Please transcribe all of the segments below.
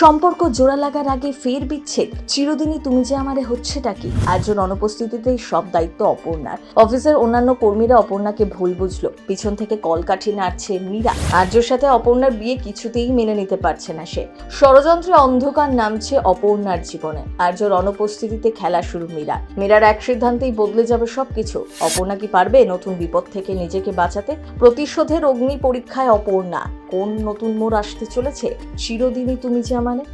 সম্পর্ক জোড়া লাগার আগে ফের বিচ্ছেদ। চিরদিনই তুমি যে আমারে হচ্ছেটা কি? আর্যর অনুপস্থিতিতেই সব দায়িত্ব অপর্ণার। অফিসের অন্যান্য কর্মীরা অপর্ণাকে ভুল বুঝলো। পিছন থেকে কলকাঠি নাড়ছে মীরা। আর্যর সাথে অপর্ণার বিয়ে কিছুতেই মেনে নিতে পারছে না সে। ষড়যন্ত্রে অন্ধকার নামছে অপর্ণার জীবনে। আর্যর অনুপস্থিতিতে খেলা শুরু মীরা মীরার এক সিদ্ধান্তেই বদলে যাবে সবকিছু। অপর্ণা কি পারবে নতুন বিপদ থেকে নিজেকে বাঁচাতে? প্রতিশোধের অগ্নি পরীক্ষায় অপর্ণা। কোন নতুন মোড় আসতে চলেছে? চিরদিনই তুমি যে মানে?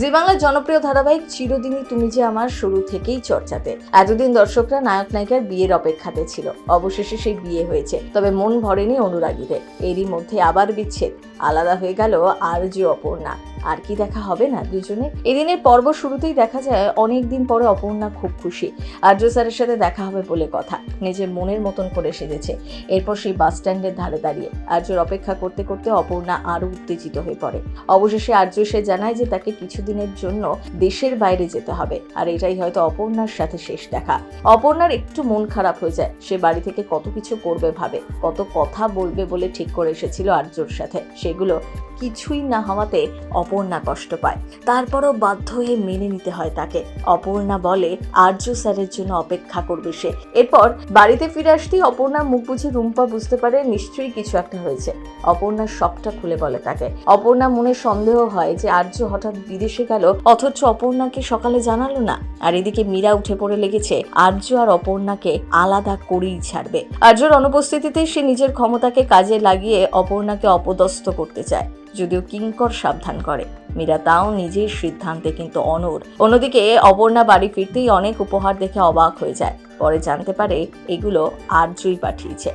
জি বাংলার জনপ্রিয় ধারাবাহিক চিরদিনই তুমি যে আমার শুরু থেকেই চর্চাতে। এতদিন দর্শকরা নায়ক নায়িকার বিয়ের অপেক্ষাতে ছিল। অবশেষে সেই বিয়ে হয়েছে। তবে মন ভরেনি অনুরাগীদের। এরই মধ্যে আবার বিচ্ছেদ। আলাদা হয়ে গেল আর যে অপর্ণা। আর কি দেখা হবে না দুজনে? এদিনের পর্ব শুরুতেই দেখা যায় অনেক দিন পরে অপর্ণা খুব খুশি। আর্য স্যারের সাথে দেখা হবে বলে কথা। নিজের মনের মতন করে সেজেছে। এরপর সেই বাস স্ট্যান্ডের ধারে দাঁড়িয়ে আর্যর অপেক্ষা করতে করতে অপর্ণা আরও উত্তেজিত হয়ে পড়ে। অবশেষে আর্য সে জানায় যে তাকে কিছুদিনের জন্য দেশের বাইরে যেতে হবে। আর এটাই হয়তো অপর্ণার সাথে শেষ দেখা। অপর্ণার একটু মন খারাপ হয়ে যায়। সে বাড়ি থেকে কত কিছু করবে ভাবে, কত কথা বলবে বলে ঠিক করে এসেছিল আর্যর সাথে। সেগুলো কিছুই না হওয়াতে অপর্ণা কষ্ট পায়। তারপরও বাধ্য হয়ে মেনে নিতে হয় তাকে। অপর্ণা বলে আর্য স্যারের জন্য অপেক্ষা করবে সে। এরপর বাড়িতে ফিরে আসতেই অপর্ণার মুখ বুঝে রুম্পা বুঝতে পারে নিশ্চয়ই কিছু একটা হয়েছে। অপর্ণার সবটা খুলে বলে তাকে। অপর্ণা মনে সন্দেহ হয় যে আর্য হঠাৎ বিদেশে গেল, অথচ অপর্ণাকে সকালে জানালো না। আর এদিকে মীরা উঠে পড়ে লেগেছে। আর্য আর অপর্ণাকে আলাদা করেই ছাড়বে। আর্যর অনুপস্থিতিতে সে নিজের ক্ষমতাকে কাজে লাগিয়ে অপর্ণাকে অপদস্থ করতে চায়। যদিও কিঙ্কর সাবধান করে। মীরা তাও নিজের সিদ্ধান্তে কিন্তু অনড়। অন্যদিকে অপর্ণা বাড়ি ফিরতেই অনেক উপহার দেখে অবাক হয়ে যায়। পরে জানতে পারে এগুলো আর্যই পাঠিয়েছে।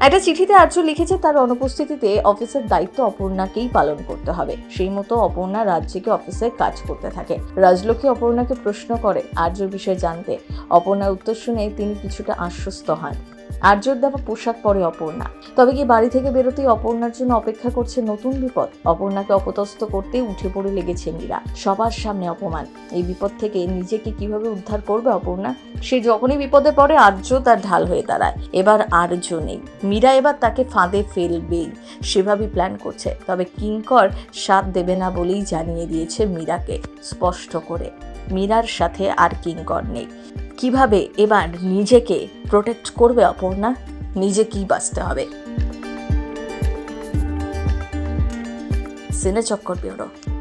একটা চিঠিতে আর্য লিখেছে, তার অনুপস্থিতিতে অফিসের দায়িত্ব অপর্ণাকেই পালন করতে হবে। সেই মতো অপর্ণা রাজ্যকে অফিসে কাজ করতে থাকে। রাজলক্ষ্মী অপর্ণাকে প্রশ্ন করে আর্যর বিষয়ে জানতে। অপর্ণার উত্তর শুনে তিনি কিছুটা আশ্বস্ত হন। আর্যর দেওয়া পোশাক পরে অপর্ণা। তবে কি বাড়ি থেকে বেরোতেই অপর্ণার জন্য অপেক্ষা করছে নতুন বিপদ? অপর্ণাকে অপদস্থ করতেই উঠে পড়ে লেগেছে মীরা। সবার সামনে অপমান। এই বিপদ থেকে নিজেকে কীভাবে উদ্ধার করবে অপর্ণা? সে যখনই বিপদে পড়ে, আর্য তার ঢাল হয়ে দাঁড়ায়। এবার আর্য নেই। মীরা এবার তাকে ফাঁদে ফেলবেই। সেভাবেই প্ল্যান করছে। তবে কিঙ্কর সাথ দেবে না বলেই জানিয়ে দিয়েছে মীরাকে, স্পষ্ট করে। মীরার সাথে আর কিঙ্কর নেই। কীভাবে এবার নিজেকে প্রোটেক্ট করবে অপর্ণা? নিজে কি বাঁচতে হবে। সিনে চক্কর ব্যুরো।